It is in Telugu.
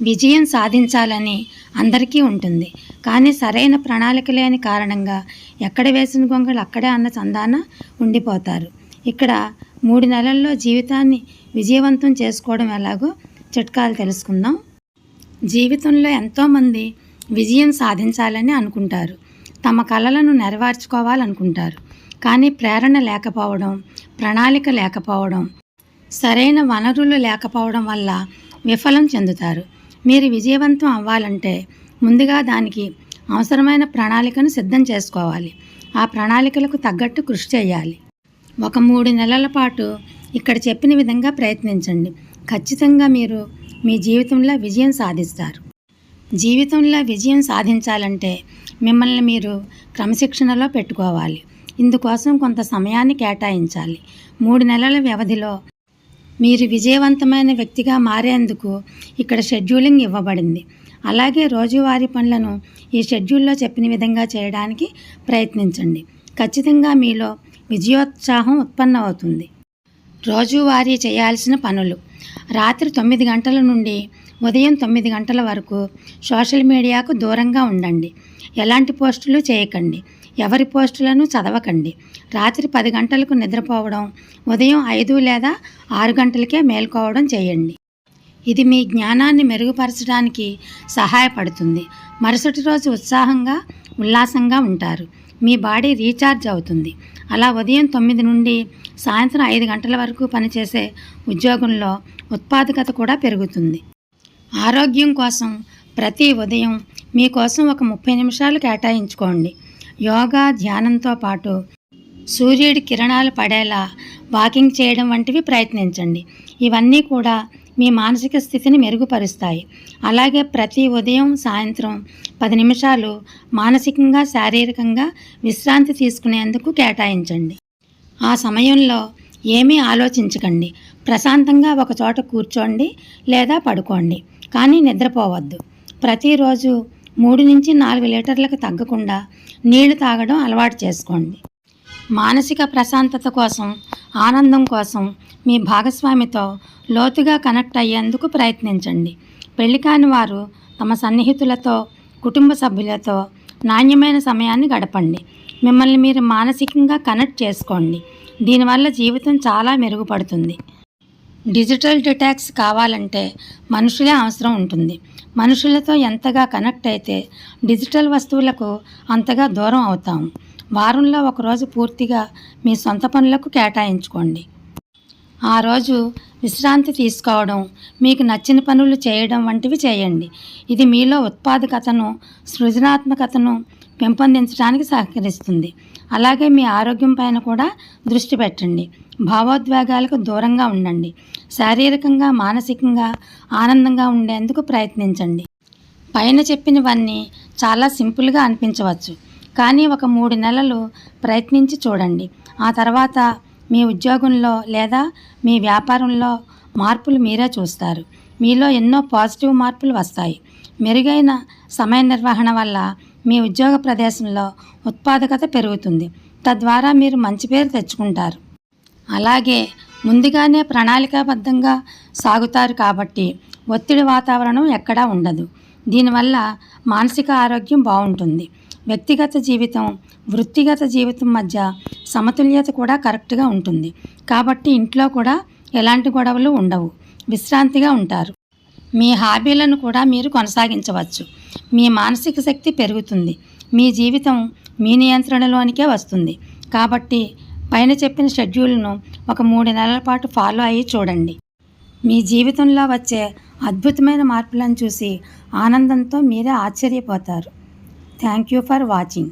విజయం సాధించాలని అందరికీ ఉంటుంది. కానీ సరైన ప్రణాళిక లేని కారణంగా ఎక్కడ వేసిన గొంగళి అక్కడే అన్న చందాన ఉండిపోతారు. ఇక్కడ మూడు నెలల్లో జీవితాన్ని విజయవంతం చేసుకోవడం ఎలాగో చిట్కాలు తెలుసుకుందాం. జీవితంలో ఎంతోమంది విజయం సాధించాలని అనుకుంటారు. తమ కళలను నెరవేర్చుకోవాలనుకుంటారు. కానీ ప్రేరణ లేకపోవడం ప్రణాళిక లేకపోవడం సరైన వనరులు లేకపోవడం వల్ల విఫలం చెందుతారు. మీరు విజయవంతం అవ్వాలంటే ముందుగా దానికి అవసరమైన ప్రణాళికను సిద్ధం చేసుకోవాలి. ఆ ప్రణాళికలకు తగ్గట్టు కృషి చేయాలి. ఒక మూడు నెలల పాటు ఇక్కడ చెప్పిన విధంగా ప్రయత్నించండి. ఖచ్చితంగా మీరు మీ జీవితంలో విజయం సాధిస్తారు. జీవితంలో విజయం సాధించాలంటే మిమ్మల్ని మీరు క్రమశిక్షణలో పెట్టుకోవాలి. ఇందుకోసం కొంత సమయాన్ని కేటాయించాలి. మూడు నెలల వ్యవధిలో మీరు విజయవంతమైన వ్యక్తిగా మారేందుకు ఇక్కడ షెడ్యూలింగ్ ఇవ్వబడింది. అలాగే రోజువారీ పనులను ఈ షెడ్యూల్లో చెప్పిన విధంగా చేయడానికి ప్రయత్నించండి. ఖచ్చితంగా మీలో విజయోత్సాహం ఉత్పన్నమవుతుంది. రోజువారీ చేయాల్సిన పనులు. రాత్రి తొమ్మిది గంటల నుండి ఉదయం తొమ్మిది గంటల వరకు సోషల్ మీడియాకు దూరంగా ఉండండి. ఎలాంటి పోస్టులు చేయకండి. ఎవరి పోస్టులను చదవకండి. రాత్రి పది గంటలకు నిద్రపోవడం ఉదయం ఐదు లేదా ఆరు గంటలకే మేల్కోవడం చేయండి. ఇది మీ జ్ఞానాన్ని మెరుగుపరచడానికి సహాయపడుతుంది. మరుసటి రోజు ఉత్సాహంగా ఉల్లాసంగా ఉంటారు. మీ బాడీ రీఛార్జ్ అవుతుంది. అలా ఉదయం తొమ్మిది నుండి సాయంత్రం ఐదు గంటల వరకు పనిచేసే ఉద్యోగంలో ఉత్పాదకత కూడా పెరుగుతుంది. ఆరోగ్యం కోసం ప్రతి ఉదయం మీకోసం ఒక ముప్పై నిమిషాలు కేటాయించుకోండి. యోగా ధ్యానంతో పాటు సూర్యుడి కిరణాలు పడేలా వాకింగ్ చేయడం వంటివి ప్రయత్నించండి. ఇవన్నీ కూడా మీ మానసిక స్థితిని మెరుగుపరుస్తాయి. అలాగే ప్రతి ఉదయం సాయంత్రం పది నిమిషాలు మానసికంగా శారీరకంగా విశ్రాంతి తీసుకునేందుకు కేటాయించండి. ఆ సమయంలో ఏమీ ఆలోచించకండి. ప్రశాంతంగా ఒక చోట కూర్చోండి లేదా పడుకోండి. కానీ నిద్రపోవద్దు. ప్రతిరోజు మూడు నుంచి నాలుగు లీటర్లకు తగ్గకుండా నీళ్ళు తాగడం అలవాటు చేసుకోండి. మానసిక ప్రశాంతత కోసం ఆనందం కోసం మీ భాగస్వామితో లోతుగా కనెక్ట్ అయ్యేందుకు ప్రయత్నించండి. పెళ్ళి కాని వారు తమ సన్నిహితులతో కుటుంబ సభ్యులతో నాణ్యమైన సమయాన్ని గడపండి. మిమ్మల్ని మీరు మానసికంగా కనెక్ట్ చేసుకోండి. దీనివల్ల జీవితం చాలా మెరుగుపడుతుంది. డిజిటల్ డిటాక్స్ కావాలంటే మనుషులే అవసరం ఉంటుంది. మనుషులతో ఎంతగా కనెక్ట్ అయితే డిజిటల్ వస్తువులకు అంతగా దూరం అవుతాం. వారంలో ఒకరోజు పూర్తిగా మీ సొంత పనులకు కేటాయించుకోండి. ఆ రోజు విశ్రాంతి తీసుకోవడం మీకు నచ్చిన పనులు చేయడం వంటివి చేయండి. ఇది మీలో ఉత్పాదకతను సృజనాత్మకతను పెంపొందించడానికి సహకరిస్తుంది. అలాగే మీ ఆరోగ్యం పైన కూడా దృష్టి పెట్టండి. భావోద్వేగాలకు దూరంగా ఉండండి. శారీరకంగా మానసికంగా ఆనందంగా ఉండేందుకు ప్రయత్నించండి. పైన చెప్పినవన్నీ చాలా సింపుల్గా అనిపించవచ్చు. కానీ ఒక మూడు నెలలు ప్రయత్నించి చూడండి. ఆ తర్వాత మీ ఉద్యోగంలో లేదా మీ వ్యాపారంలో మార్పులు మీరే చూస్తారు. మీలో ఎన్నో పాజిటివ్ మార్పులు వస్తాయి. మెరుగైన సమయ నిర్వహణ వల్ల మీ ఉద్యోగ ప్రదేశంలో ఉత్పాదకత పెరుగుతుంది. తద్వారా మీరు మంచి పేరు తెచ్చుకుంటారు. అలాగే ముందుగానే ప్రణాళికాబద్ధంగా సాగుతారు కాబట్టి ఒత్తిడి వాతావరణం ఎక్కడా ఉండదు. దీనివల్ల మానసిక ఆరోగ్యం బాగుంటుంది. వ్యక్తిగత జీవితం వృత్తిగత జీవితం మధ్య సమతుల్యత కూడా కరెక్ట్గా ఉంటుంది. కాబట్టి ఇంట్లో కూడా ఎలాంటి గొడవలు ఉండవు. విశ్రాంతిగా ఉంటారు. మీ హాబీలను కూడా మీరు కొనసాగించవచ్చు. మీ మానసిక శక్తి పెరుగుతుంది. మీ జీవితం మీ నియంత్రణలోనికే వస్తుంది. కాబట్టి పైన చెప్పిన షెడ్యూల్ను ఒక మూడు నెలల పాటు ఫాలో అయ్యి చూడండి. మీ జీవితంలో వచ్చే అద్భుతమైన మార్పులను చూసి ఆనందంతో మీరే ఆశ్చర్యపోతారు. Thank you for watching.